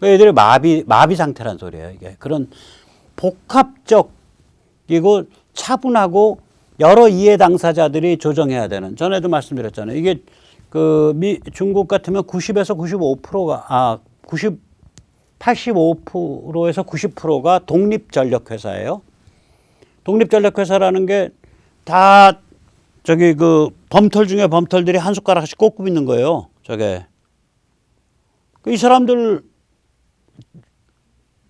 그 애들이 마비 마비 상태란 소리예요. 이게 그런 복합적이고 차분하고 여러 이해 당사자들이 조정해야 되는. 전에도 말씀드렸잖아요. 이게 그 미 중국 같으면 90에서 95%가 아 90 85%에서 90%가 독립 전력 회사예요. 독립 전력 회사라는 게 다 저기 그 범털 중에 범털들이 한 숟가락씩 꽂고 있는 거예요. 저게 그이 사람들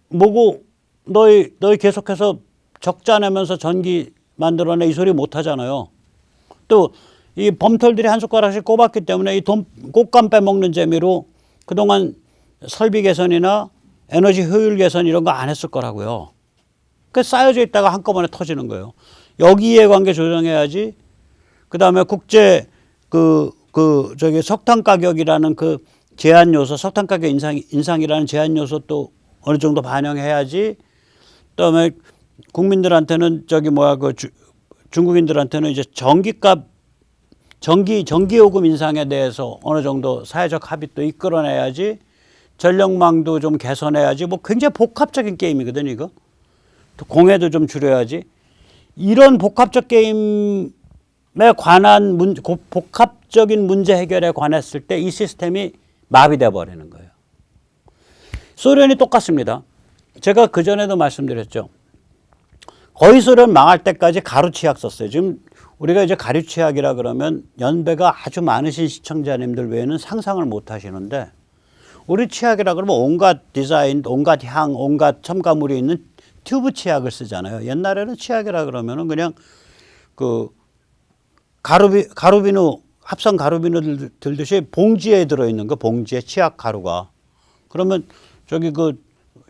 뭐고 너희 너희 계속해서 적자 내면서 전기 만들어내 이 소리 못 하잖아요. 또 이 범털들이 한 숟가락씩 꼽았기 때문에 이 돈 꽃감 빼먹는 재미로 그동안 설비 개선이나 에너지 효율 개선 이런 거 안 했을 거라고요. 그 쌓여져 있다가 한꺼번에 터지는 거예요. 여기 이해관계 조정해야지. 그 다음에 국제 그, 그, 저기 석탄 가격이라는 그 제한 요소, 석탄 가격 인상, 인상이라는 제한 요소 또 어느 정도 반영해야지. 그 다음에 국민들한테는 저기 뭐야 그 주, 중국인들한테는 이제 전기값 전기 전기 요금 인상에 대해서 어느 정도 사회적 합의도 이끌어내야지. 전력망도 좀 개선해야지. 뭐 굉장히 복합적인 게임이거든 이거. 또 공해도 좀 줄여야지. 이런 복합적 게임에 관한 문, 고- 복합적인 문제 해결에 관했을 때 이 시스템이 마비돼 버리는 거예요. 소련이 똑같습니다. 제가 그 전에도 말씀드렸죠. 거의 소련 망할 때까지 가루치약 썼어요. 지금 우리가 이제 가루치약이라 그러면 연배가 아주 많으신 시청자님들 외에는 상상을 못 하시는데 우리 치약이라 그러면 온갖 디자인, 온갖 향, 온갖 첨가물이 있는 튜브 치약을 쓰잖아요. 옛날에는 치약이라 그러면은 그냥 그 가루비 가루비누 합성 가루비누 들- 들듯이 봉지에 들어 있는 거 봉지에 치약 가루가 그러면 저기 그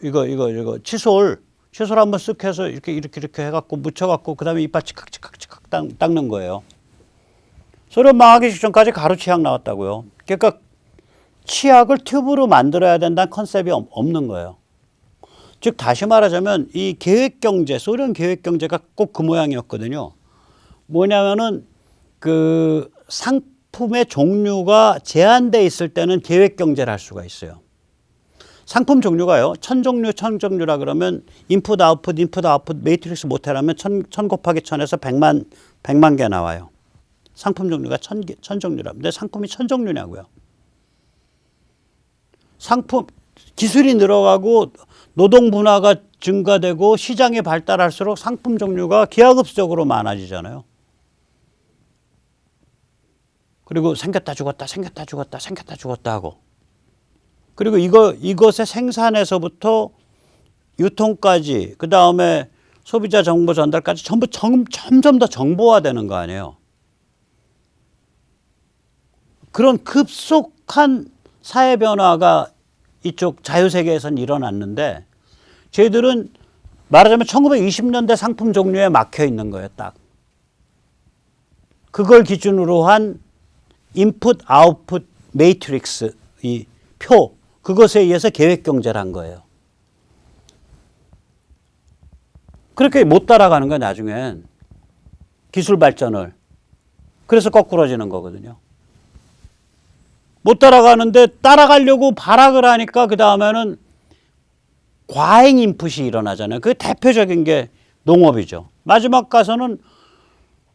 이거 이거 이거 칫솔 칫솔 한번 쓱 해서 이렇게 이렇게 이렇게 해갖고 묻혀갖고 그 다음에 이빨 치칵 치칵 치칵 닦- 닦는 거예요. 소련 망하기 직전까지 가루 치약 나왔다고요. 그러니까 치약을 튜브로 만들어야 된다는 컨셉이 없- 없는 거예요. 즉 다시 말하자면 이 계획 경제, 소련 계획 경제가 꼭 그 모양이었거든요. 뭐냐면은 그 상품의 종류가 제한돼 있을 때는 계획 경제를 할 수가 있어요. 상품 종류가요. 천 종류, 천 종류라 그러면 인풋, 아웃풋, 인풋, 아웃풋 매트릭스 모델하면 천, 천 곱하기 천에서 백만, 백만 개 나와요. 상품 종류가 천, 개, 천 종류라. 근데 상품이 천 종류냐고요. 상품 기술이 늘어가고 노동 분화가 증가되고 시장이 발달할수록 상품 종류가 기하급수적으로 많아지잖아요. 그리고 생겼다 죽었다 생겼다 죽었다 생겼다 죽었다 하고 그리고 이거 이것의 생산에서부터 유통까지 그 다음에 소비자 정보 전달까지 전부 점, 점점 더 정보화되는 거 아니에요. 그런 급속한 사회 변화가 이쪽 자유세계에선 일어났는데 저희들은 말하자면 1920년대 상품 종류에 막혀 있는 거예요, 딱. 그걸 기준으로 한 인풋, 아웃풋 매트릭스, 이 표, 그것에 의해서 계획 경제를 한 거예요. 그렇게 못 따라가는 거야, 나중엔. 기술 발전을. 그래서 거꾸러지는 거거든요. 못 따라가는데 따라가려고 발악을 하니까 그 다음에는 과잉 인풋이 일어나잖아요. 그 대표적인 게 농업이죠. 마지막 가서는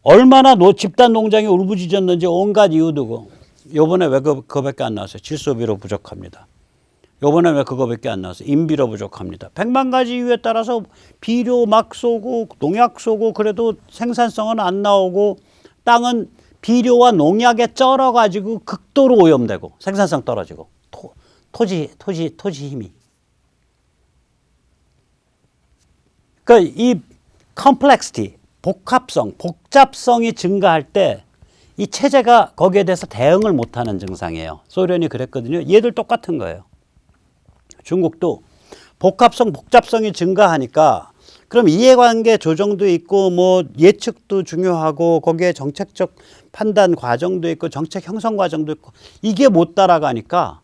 얼마나 노, 집단 농장이 울부짖었는지 온갖 이유 두고 요번에 왜 그, 그거밖에 안 나왔어요. 질소비로 부족합니다. 요번에 왜 그거밖에 안 나왔어요. 인비로 부족합니다. 백만 가지 이유에 따라서 비료 막 쏘고 농약 쏘고 그래도 생산성은 안 나오고 땅은 비료와 농약에 쩔어 가지고 극도로 오염되고 생산성 떨어지고 토, 토지 토지 토지 힘이 그러니까 이 complexity 복합성 복잡성이 증가할 때 이 체제가 거기에 대해서 대응을 못하는 증상이에요. 소련이 그랬거든요. 얘들 똑같은 거예요. 중국도 복합성 복잡성이 증가하니까 그럼 이해관계 조정도 있고 뭐 예측도 중요하고 거기에 정책적 판단 과정도 있고 정책 형성 과정도 있고 이게 못 따라가니까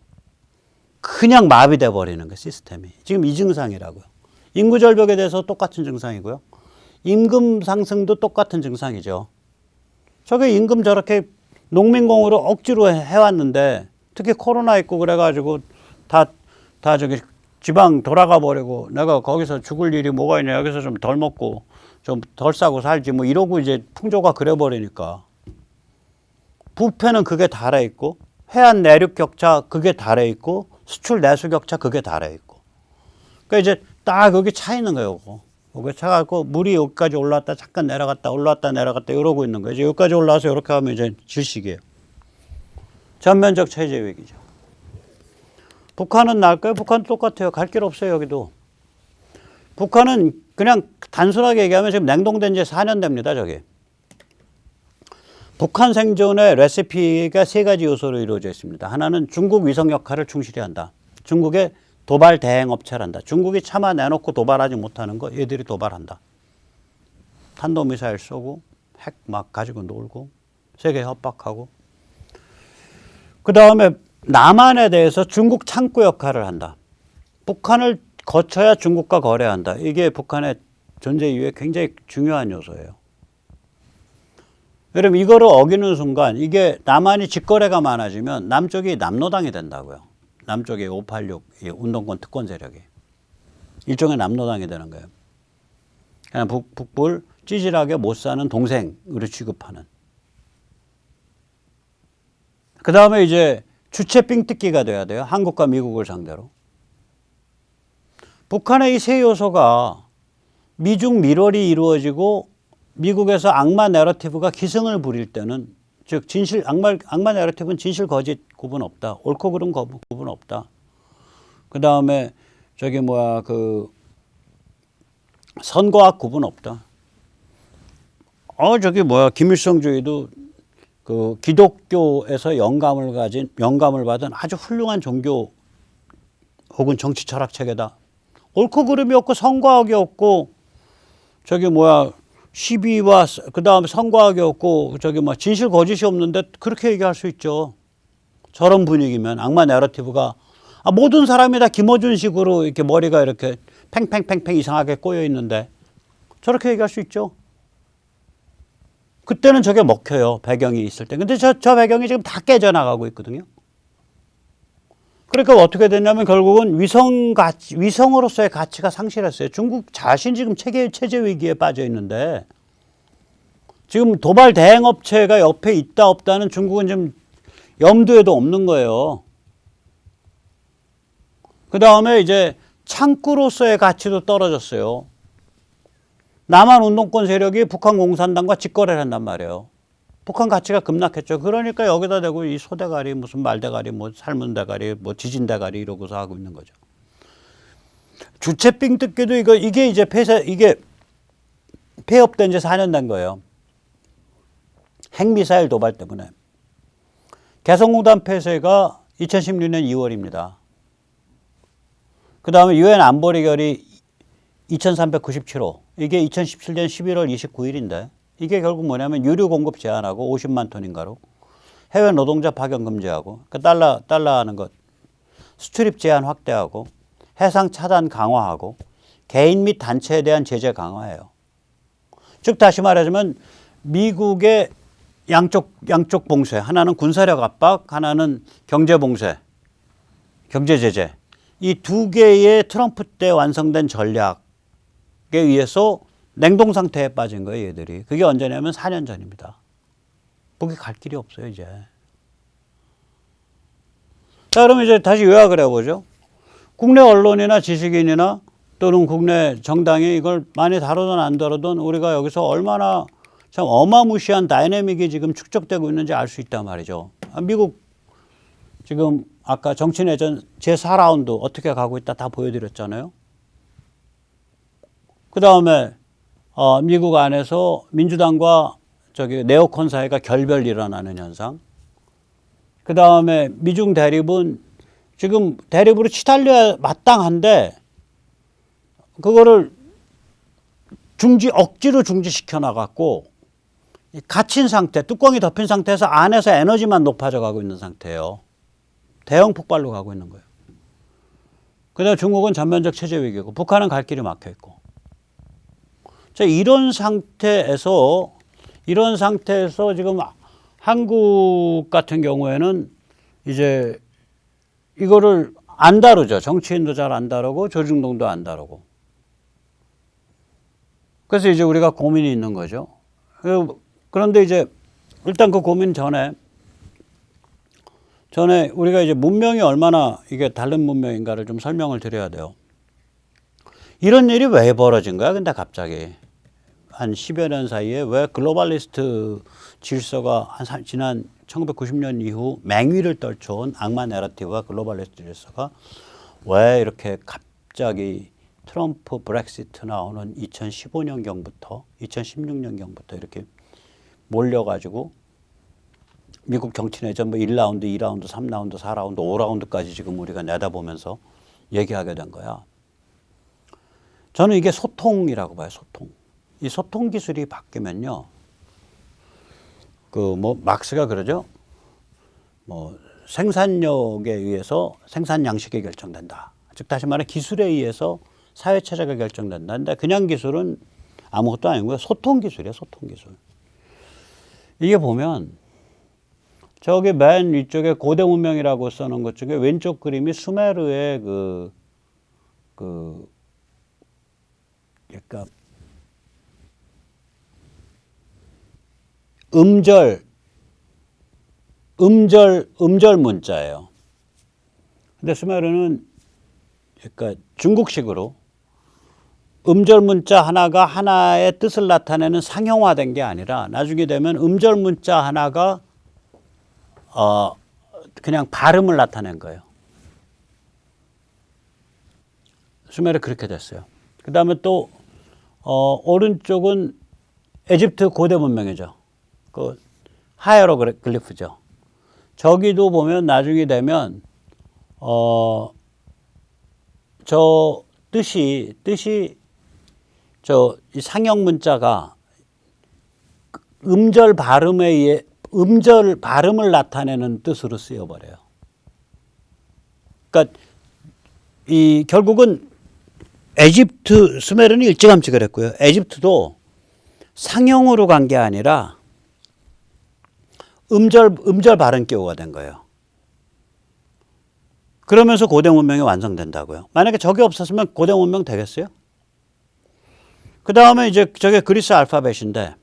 그냥 마비돼 버리는 거 시스템이 지금 이 증상이라고요. 인구 절벽에 대해서 똑같은 증상이고요. 임금 상승도 똑같은 증상이죠. 저게 임금 저렇게 농민공으로 억지로 해- 해왔는데 특히 코로나 있고 그래가지고 다, 다 저기 지방 돌아가 버리고 내가 거기서 죽을 일이 뭐가 있냐 여기서 좀 덜 먹고 좀 덜 싸고 살지 뭐 이러고 이제 풍조가 그래 버리니까 부패는 그게 달해 있고 해안 내륙 격차 그게 달해 있고 수출 내수 격차 그게 달해 있고 그러니까 이제 딱 여기 차 있는 거예요. 여기 차갖고 물이 여기까지 올라왔다 잠깐 내려갔다 올라왔다 내려갔다 이러고 있는 거예요. 여기까지 올라와서 이렇게 하면 이제 질식이에요. 전면적 체제 위기죠. 북한은 날까요? 북한 똑같아요. 갈 길 없어요, 여기도. 북한은 그냥 단순하게 얘기하면 지금 냉동된 지 4년 됩니다, 저게. 북한 생존의 레시피가 세 가지 요소로 이루어져 있습니다. 하나는 중국 위성 역할을 충실히 한다. 중국의 도발 대행 업체란다. 중국이 차마 내놓고 도발하지 못하는 거 얘들이 도발한다. 탄도미사일 쏘고 핵 막 가지고 놀고 세계 협박하고 그 다음에 남한에 대해서 중국 창구 역할을 한다. 북한을 거쳐야 중국과 거래한다. 이게 북한의 존재 이유의 굉장히 중요한 요소예요. 여러분 이거를 어기는 순간 이게 남한이 직거래가 많아지면 남쪽이 남노당이 된다고요. 남쪽이 586이 운동권 특권 세력이 일종의 남노당이 되는 거예요. 그냥 북, 북불 찌질하게 못 사는 동생으로 취급하는. 그 다음에 이제 주체 삥뜯기가 돼야 돼요. 한국과 미국을 상대로. 북한의 이 세 요소가 미중 밀월이 이루어지고 미국에서 악마 내러티브가 기승을 부릴 때는 즉 진실 악마 악마 내러티브는 진실 거짓 구분 없다. 옳고 그름 거- 구분 없다. 그 다음에 저기 뭐야 그 선거학 구분 없다. 어 저기 뭐야 김일성주의도 그 기독교에서 영감을 가진 영감을 받은 아주 훌륭한 종교 혹은 정치 철학 체계다. 옳고 그름이 없고 선과학이 없고 저기 뭐야 시비와 그 다음에 선과학이 없고 저기 뭐 진실 거짓이 없는데 그렇게 얘기할 수 있죠. 저런 분위기면 악마 내러티브가 아, 모든 사람이 다 김어준식으로 이렇게 머리가 이렇게 팽팽팽팽 이상하게 꼬여 있는데 저렇게 얘기할 수 있죠. 그때는 저게 먹혀요. 배경이 있을 때. 근데 저, 저 배경이 지금 다 깨져나가고 있거든요. 그러니까 어떻게 됐냐면 결국은 위성 가치, 위성으로서의 가치가 상실했어요. 중국 자신 지금 체계, 체제 위기에 빠져 있는데 지금 도발 대행 업체가 옆에 있다 없다는 중국은 지금 염두에도 없는 거예요. 그 다음에 이제 창구로서의 가치도 떨어졌어요. 남한 운동권 세력이 북한 공산당과 직거래를 한단 말이에요. 북한 가치가 급락했죠. 그러니까 여기다 대고 이 소대가리 무슨 말대가리 뭐 삶은 대가리 뭐 지진 대가리 이러고서 하고 있는 거죠. 주체삥 뜯기도 이거 이게 이제 폐쇄 이게 폐업된 지 4년 된 거예요. 핵미사일 도발 때문에. 개성공단 폐쇄가 2016년 2월입니다. 그 다음에 유엔 안보리결이 2397호. 이게 2017년 11월 29일인데 이게 결국 뭐냐면 유류 공급 제한하고 50만 톤인가로 해외 노동자 파견 금지하고 그 달러 달러 하는 것 수출입 제한 확대하고 해상 차단 강화하고 개인 및 단체에 대한 제재 강화해요. 즉 다시 말하자면 미국의 양쪽 양쪽 봉쇄 하나는 군사력 압박 하나는 경제 봉쇄 경제 제재 이 두 개의 트럼프 때 완성된 전략에 의해서 냉동 상태에 빠진 거예요, 얘들이. 그게 언제냐면 4년 전입니다. 북이 갈 길이 없어요, 이제. 자, 그러면 이제 다시 요약을 해보죠. 국내 언론이나 지식인이나 또는 국내 정당이 이걸 많이 다루든 안 다루든 우리가 여기서 얼마나 참 어마무시한 다이내믹이 지금 축적되고 있는지 알 수 있단 말이죠. 아, 미국 지금 아까 정치내전 제4라운드 어떻게 가고 있다 다 보여드렸잖아요. 그 다음에 어, 미국 안에서 민주당과 저기 네오콘 사이가 결별 일어나는 현상. 그 다음에 미중 대립은 지금 대립으로 치달려야 마땅한데 그거를 중지 억지로 중지시켜 나갔고 이 갇힌 상태, 뚜껑이 덮인 상태에서 안에서 에너지만 높아져 가고 있는 상태예요. 대형 폭발로 가고 있는 거예요. 그다음 중국은 전면적 체제 위기고 북한은 갈 길이 막혀 있고. 자, 이런 상태에서 이런 상태에서 지금 한국 같은 경우에는 이제 이거를 안 다루죠. 정치인도 잘 안 다루고 조중동도 안 다루고. 그래서 이제 우리가 고민이 있는 거죠. 그- 그런데 이제 일단 그 고민 전에 전에 우리가 이제 문명이 얼마나 이게 다른 문명인가를 좀 설명을 드려야 돼요. 이런 일이 왜 벌어진 거야? 근데 갑자기 한 10여 년 사이에 왜 글로벌리스트 질서가 한 사- 지난 1990년 이후 맹위를 떨쳐온 악마 내러티브와 글로벌리스트 질서가 왜 이렇게 갑자기 트럼프 브렉시트 나오는 2015년경부터 2016년경부터 이렇게 몰려가지고 미국 정치 내전 뭐 1라운드, 2라운드, 3라운드, 4라운드, 5라운드까지 지금 우리가 내다보면서 얘기하게 된 거야. 저는 이게 소통이라고 봐요, 소통. 이 소통 기술이 바뀌면요. 그 뭐 막스가 그러죠. 뭐 생산력에 의해서 생산 양식이 결정된다. 즉 다시 말해 기술에 의해서 사회 체제가 결정된다. 근데 그냥 기술은 아무것도 아니고요. 소통 기술이에요, 소통 기술. 이게 보면 저기 맨 위쪽에 고대 문명이라고 써놓은 것 중에 왼쪽 그림이 수메르의 그, 그, 그러니까 음절, 음절, 음절 문자예요. 근데 수메르는 그러니까 중국식으로 음절 문자 하나가 하나의 뜻을 나타내는 상형화된 게 아니라 나중에 되면 음절 문자 하나가 어 그냥 발음을 나타낸 거예요. 수메르 그렇게 됐어요. 그 다음에 또 어, 오른쪽은 에집트 고대 문명이죠. 그 하이어로글리프죠. 저기도 보면 나중에 되면 어, 저 뜻이 뜻이 저이 상형 문자가 음절 발음에 의해 음절 발음을 나타내는 뜻으로 쓰여 버려요. 그러니까 이 결국은 에집트 수메르는 일찌감치 그랬고요. 에집트도 상형으로 간 게 아니라 음절 음절 발음 교우가 된 거예요. 그러면서 고대 문명이 완성된다고요. 만약에 저게 없었으면 고대 문명 되겠어요? 그 다음에 이제 저게 그리스 알파벳인데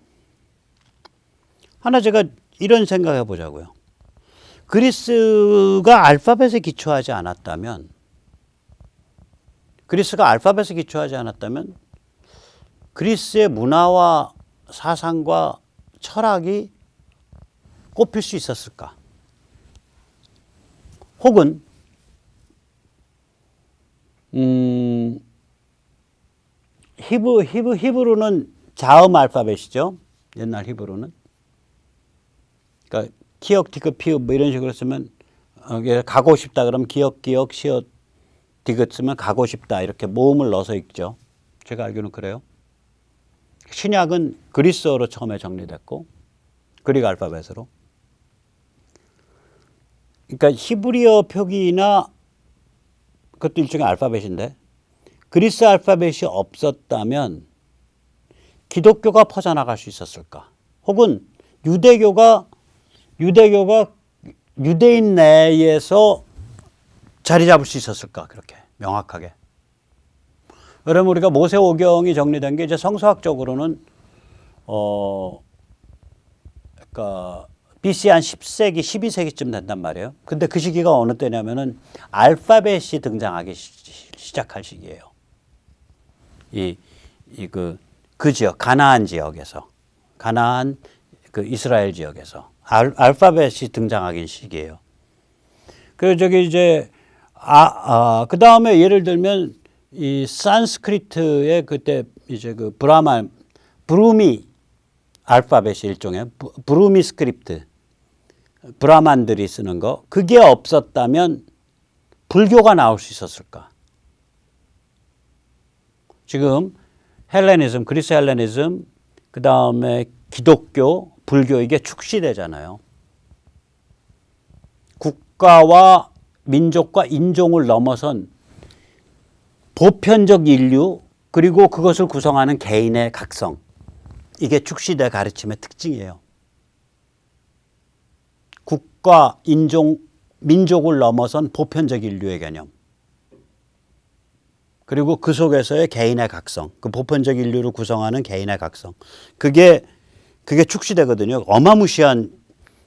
하나 제가 이런 생각해 보자고요. 그리스가 알파벳에 기초하지 않았다면 그리스가 알파벳에 기초하지 않았다면 그리스의 문화와 사상과 철학이 꼽힐 수 있었을까? 혹은 음, 히브 히브 히브루는 자음 알파벳이죠. 옛날 히브루는. 그러니까 키역 디귿 피읍 뭐 이런 식으로 쓰면 어, 가고 싶다 그러면 기역 기역 시옷 디귿 쓰면 가고 싶다 이렇게 모음을 넣어서 읽죠. 제가 알기로는 그래요. 신약은 그리스어로 처음에 정리됐고 그리그 알파벳으로. 그러니까 히브리어 표기나 그것도 일종의 알파벳인데 그리스 알파벳이 없었다면 기독교가 퍼져나갈 수 있었을까? 혹은 유대교가 유대교가 유대인 내에서 자리 잡을 수 있었을까? 그렇게 명확하게. 그러면 우리가 모세 오경이 정리된 게 이제 성서학적으로는 어 그러니까 BC 한 10세기, 12세기쯤 된단 말이에요. 근데 그 시기가 어느 때냐면은 알파벳이 등장하기 시- 시작할 시기예요. 이, 이 그, 그 지역, 가나안 지역에서. 가나안 그 이스라엘 지역에서. 알, 알파벳이 등장하기 시기예요. 그 저기 이제 아, 아, 그 다음에 예를 들면 이 산스크리트의 그때 이제 그 브라만, 브루미 알파벳이 일종의 부- 브루미 스크립트. 브라만들이 쓰는 거. 그게 없었다면 불교가 나올 수 있었을까? 지금 헬레니즘, 그리스 헬레니즘, 그 다음에 기독교, 불교 이게 축시되잖아요. 국가와 민족과 인종을 넘어선 보편적 인류 그리고 그것을 구성하는 개인의 각성 이게 축시대 가르침의 특징이에요. 국가, 인종, 민족을 넘어선 보편적 인류의 개념 그리고 그 속에서의 개인의 각성, 그 보편적 인류를 구성하는 개인의 각성. 그게 그게 축시되거든요. 어마무시한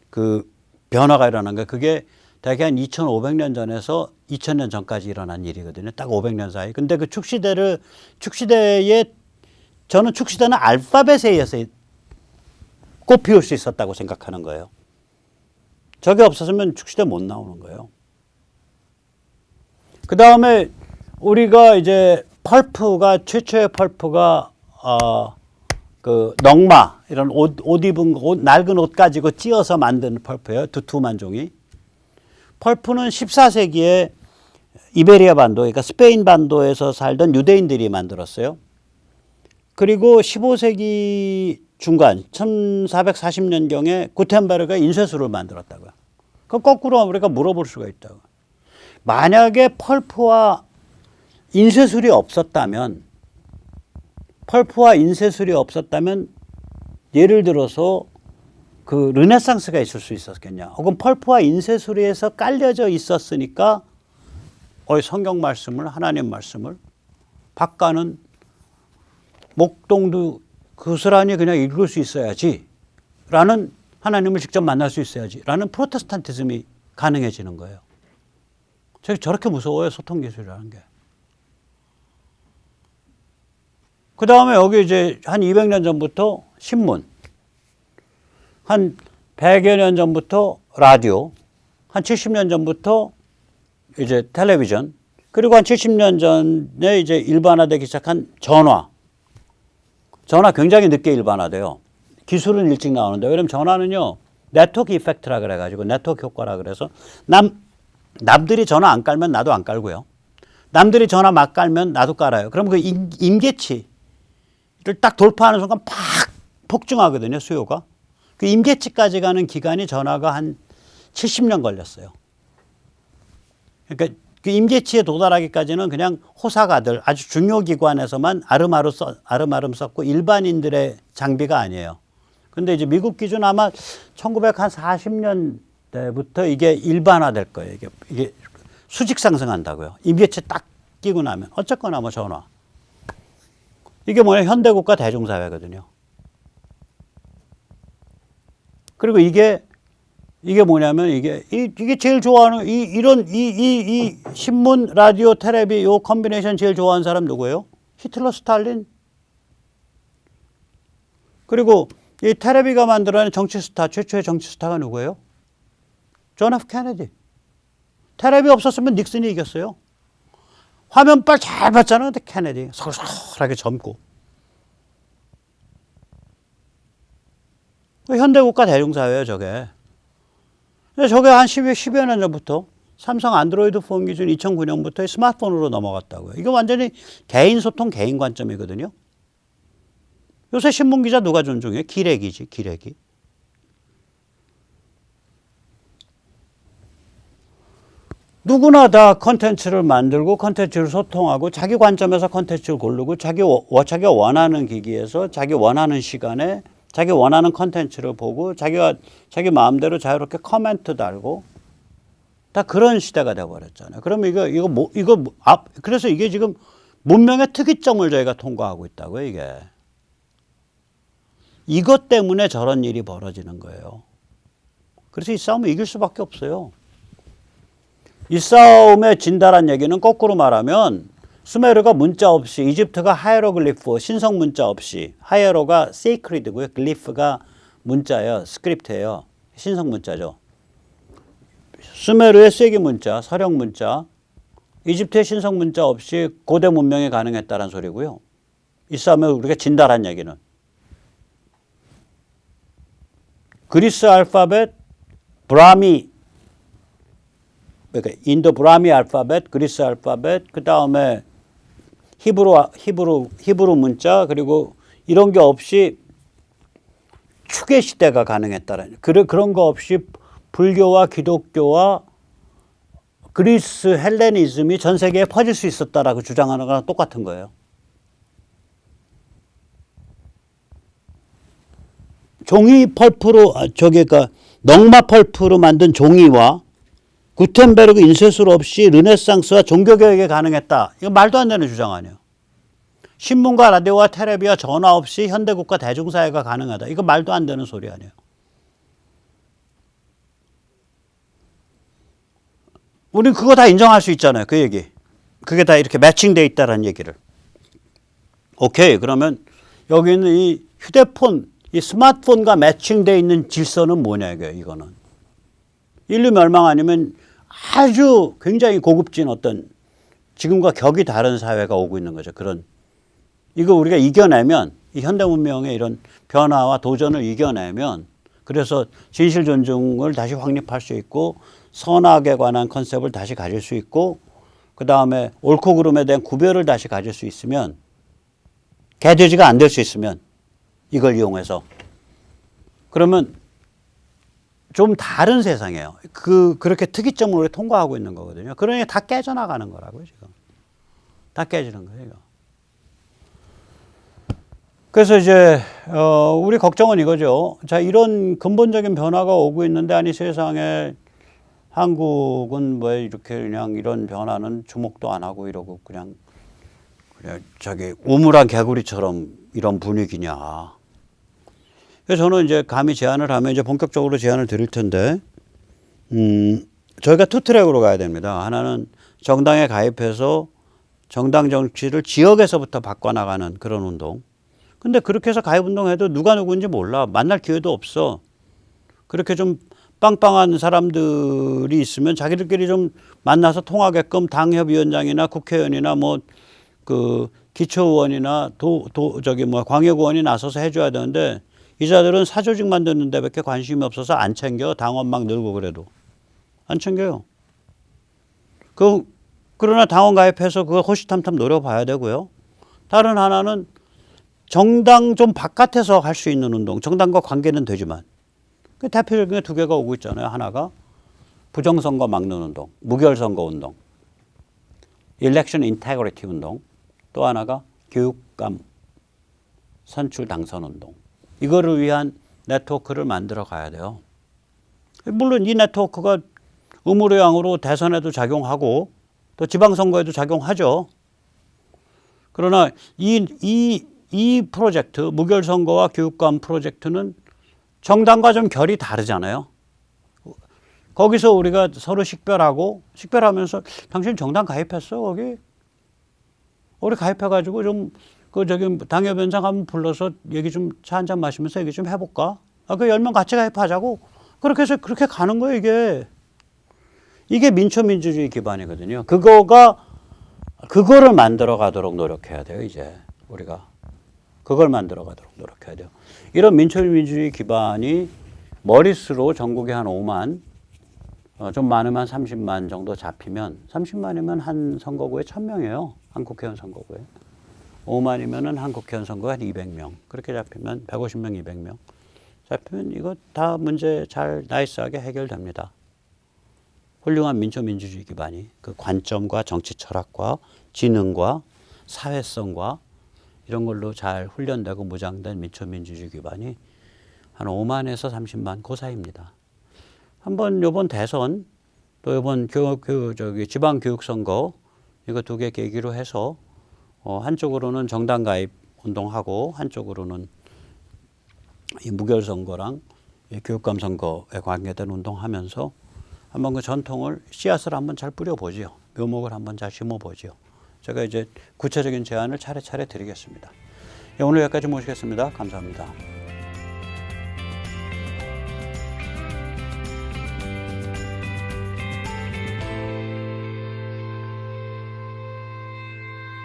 그 변화가 일어난 거예요. 그게 대개 한 2,500년 전에서 2,000년 전까지 일어난 일이거든요. 딱 500년 사이. 근데 그 축시대를 축시대에 저는 축시대는 알파벳에 의해서 꽃피울 수 있었다고 생각하는 거예요. 저게 없었으면 축시대 못 나오는 거예요. 그 다음에 우리가 이제 펄프가 최초의 펄프가 어 그 넝마 이런 옷, 옷 입은 거, 옷, 낡은 옷 가지고 찧어서 만든 펄프예요. 두툼한 종이. 펄프는 14세기에 이베리아 반도, 그러니까 스페인 반도에서 살던 유대인들이 만들었어요. 그리고 15세기 중간 1440년경에 구텐베르가 인쇄술을 만들었다고요. 그 거꾸로 우리가 물어볼 수가 있다고. 만약에 펄프와 인쇄술이 없었다면 펄프와 인쇄술이 없었다면 예를 들어서 그 르네상스가 있을 수 있었겠냐. 혹은 펄프와 인쇄술에서 깔려져 있었으니까 어 성경 말씀을 하나님 말씀을 박가는 목동도 고스란히 그냥 읽을 수 있어야지 라는 하나님을 직접 만날 수 있어야지 라는 프로테스탄티즘이 가능해지는 거예요. 제가 저렇게 무서워요 소통 기술이라는 게. 그 다음에 여기 이제 한 200년 전부터 신문, 한 100여 년 전부터 라디오, 한 70년 전부터 이제 텔레비전, 그리고 한 70년 전에 이제 일반화되기 시작한 전화. 전화 굉장히 늦게 일반화돼요. 기술은 일찍 나오는데 왜냐면 전화는요 네트워크 이펙트라 그래가지고 네트워크 효과라 그래서 남 남들이 전화 안 깔면 나도 안 깔고요. 남들이 전화 막 깔면 나도 깔아요. 그럼 그 임, 임계치를 딱 돌파하는 순간 팍 폭증하거든요 수요가. 그 임계치까지 가는 기간이 전화가 한 70년 걸렸어요. 그러니까 그 임계치에 도달하기까지는 그냥 호사가들 아주 중요 기관에서만 아름아름 써, 아름아름 썼고 일반인들의 장비가 아니에요. 근데 이제 미국 기준 아마 1940년 대부터 이게 일반화될 거예요. 이게, 이게 수직 상승한다고요. 임계치 딱 끼고 나면 어쨌거나 뭐 전화. 이게 뭐냐 현대국가 대중사회거든요. 그리고 이게 이게 뭐냐면 이게 이, 이게 제일 좋아하는 이 이런 이 이 이 신문 라디오 텔레비 요 컨비네이션 제일 좋아하는 사람 누구예요? 히틀러 스탈린. 그리고 이 텔레비가 만들어낸 정치 스타 최초의 정치 스타가 누구예요? 존 F 케네디. 텔레비 없었으면 닉슨이 이겼어요. 화면빨 잘 봤잖아요. 근데 케네디 서글서글하게 젊고. 현대국가 대중사회예요, 저게. 저게 한 10여, 10여 년 전부터 삼성 안드로이드 폰 기준 2009년부터 스마트폰으로 넘어갔다고요. 이거 완전히 개인 소통, 개인 관점이거든요. 요새 신문 기자 누가 존중해? 기레기지, 기레기. 누구나 다 컨텐츠를 만들고 컨텐츠를 소통하고 자기 관점에서 컨텐츠를 고르고 자기 자기가 원하는 기기에서 자기 원하는 시간에 자기 원하는 컨텐츠를 보고 자기가 자기 마음대로 자유롭게 커멘트 달고 다 그런 시대가 돼 버렸잖아요. 그러면 이거 이거 뭐 이거 뭐, 앞 그래서 이게 지금 문명의 특이점을 저희가 통과하고 있다고요, 이게. 이것 때문에 저런 일이 벌어지는 거예요. 그래서 이 싸움을 이길 수밖에 없어요. 이 싸움의 진다란 얘기는 거꾸로 말하면 수메르가 문자 없이 이집트가 하이로글리프 신성 문자 없이 하이로가 세이크리드고요. 글리프가 문자예요. 스크립트예요. 신성 문자죠. 수메르의 쐐기 문자, 서령 문자, 이집트의 신성 문자 없이 고대 문명이 가능했다는 소리고요. 이 싸움에 우리가 진다란 얘기는 그리스 알파벳 브라미 그러니까 인도 브라미 알파벳, 그리스 알파벳, 그 다음에 히브로 히브로 히브로 문자 그리고 이런 게 없이 추계 시대가 가능했다는 그런 그런 거 없이 불교와 기독교와 그리스 헬레니즘이 전 세계에 퍼질 수 있었다라고 주장하는 거랑 똑같은 거예요. 종이 펄프로 아, 저기 그 넝마 펄프로 만든 종이와 구텐베르그 인쇄술 없이 르네상스와 종교개혁이 가능했다. 이거 말도 안 되는 주장 아니에요. 신문과 라디오와 텔레비와 전화 없이 현대국가 대중사회가 가능하다. 이거 말도 안 되는 소리 아니에요. 우린 그거 다 인정할 수 있잖아요. 그 얘기. 그게 다 이렇게 매칭돼 있다라는 얘기를. 오케이. 그러면 여기 있는 이 휴대폰, 이 스마트폰과 매칭돼 있는 질서는 뭐냐 이거예요. 이거는. 인류 멸망 아니면 아주 굉장히 고급진 어떤 지금과 격이 다른 사회가 오고 있는 거죠. 그런 이거 우리가 이겨내면 이 현대 문명의 이런 변화와 도전을 이겨내면 그래서 진실 존중을 다시 확립할 수 있고 선악에 관한 컨셉을 다시 가질 수 있고 그 다음에 옳고 그름에 대한 구별을 다시 가질 수 있으면 개돼지가 안 될 수 있으면 이걸 이용해서 그러면 좀 다른 세상이에요. 그 그렇게 특이점을 우리 통과하고 있는 거거든요. 그러니 다 깨져나가는 거라고요 지금. 다 깨지는 거예요. 그래서 이제 어, 우리 걱정은 이거죠. 자 이런 근본적인 변화가 오고 있는데 아니 세상에 한국은 왜 이렇게 그냥 이런 변화는 주목도 안 하고 이러고 그냥 그냥 저기 우물한 개구리처럼 이런 분위기냐. 그래서 저는 이제 감히 제안을 하면 이제 본격적으로 제안을 드릴 텐데, 음, 저희가 투 트랙으로 가야 됩니다. 하나는 정당에 가입해서 정당 정치를 지역에서부터 바꿔나가는 그런 운동. 근데 그렇게 해서 가입 운동해도 누가 누구인지 몰라. 만날 기회도 없어. 그렇게 좀 빵빵한 사람들이 있으면 자기들끼리 좀 만나서 통하게끔 당협위원장이나 국회의원이나 뭐 그 기초의원이나 도, 도 저기 뭐 광역의원이 나서서 해줘야 되는데 이 자들은 사조직 만드는 데밖에 관심이 없어서 안 챙겨 당원 막 늘고 그래도 안 챙겨요. 그 그러나 당원 가입해서 그거 호시탐탐 노려봐야 되고요. 다른 하나는 정당 좀 바깥에서 할 수 있는 운동, 정당과 관계는 되지만 그 대표적인 게두 개가 오고 있잖아요. 하나가 부정선거 막는 운동, 무결선거 운동, 일렉션 인테그리티 운동, 또 하나가 교육감 선출 당선 운동. 이거를 위한 네트워크를 만들어 가야 돼요. 물론 이 네트워크가 의무로 양으로 대선에도 작용하고 또 지방선거에도 작용하죠. 그러나 이, 이, 이 프로젝트, 무결선거와 교육감 프로젝트는 정당과 좀 결이 다르잖아요. 거기서 우리가 서로 식별하고, 식별하면서 당신 정당 가입했어, 거기? 우리 가입해가지고 좀, 그, 저기, 당협위원장 한번 불러서 얘기 좀 차 한 잔 마시면서 얘기 좀 해볼까? 아, 그 열 명 같이 가입하자고. 그렇게 해서 그렇게 가는 거예요, 이게. 이게 민초민주주의 기반이거든요. 그거가, 그거를 만들어 가도록 노력해야 돼요, 이제. 우리가. 그걸 만들어 가도록 노력해야 돼요. 이런 민초민주주의 기반이 머릿수로 전국에 한 5만, 어, 좀 많으면 30만 정도 잡히면 30만이면 한 선거구에 1000명이에요. 한 국회의원 선거구에. 5만이면은 한 국회의원 선거에 한 200명. 그렇게 잡히면 150명, 200명. 잡히면 이거 다 문제 잘 나이스하게 해결됩니다. 훌륭한 민초민주주의 기반이 그 관점과 정치 철학과 지능과 사회성과 이런 걸로 잘 훈련되고 무장된 민초민주주의 기반이 한 5만에서 30만 그 사이입니다. 한번 요번 대선 또 요번 교육 그 저기 지방 교육 선거 이거 두 개 계기로 해서 어 한쪽으로는 정당 가입 운동하고 한쪽으로는 이 무결 선거랑 이 교육감 선거에 관계된 운동하면서 한번 그 전통을 씨앗을 한번 잘 뿌려보지요. 묘목을 한번 잘 심어보지요. 제가 이제 구체적인 제안을 차례차례 드리겠습니다. 예, 오늘 여기까지 모시겠습니다. 감사합니다.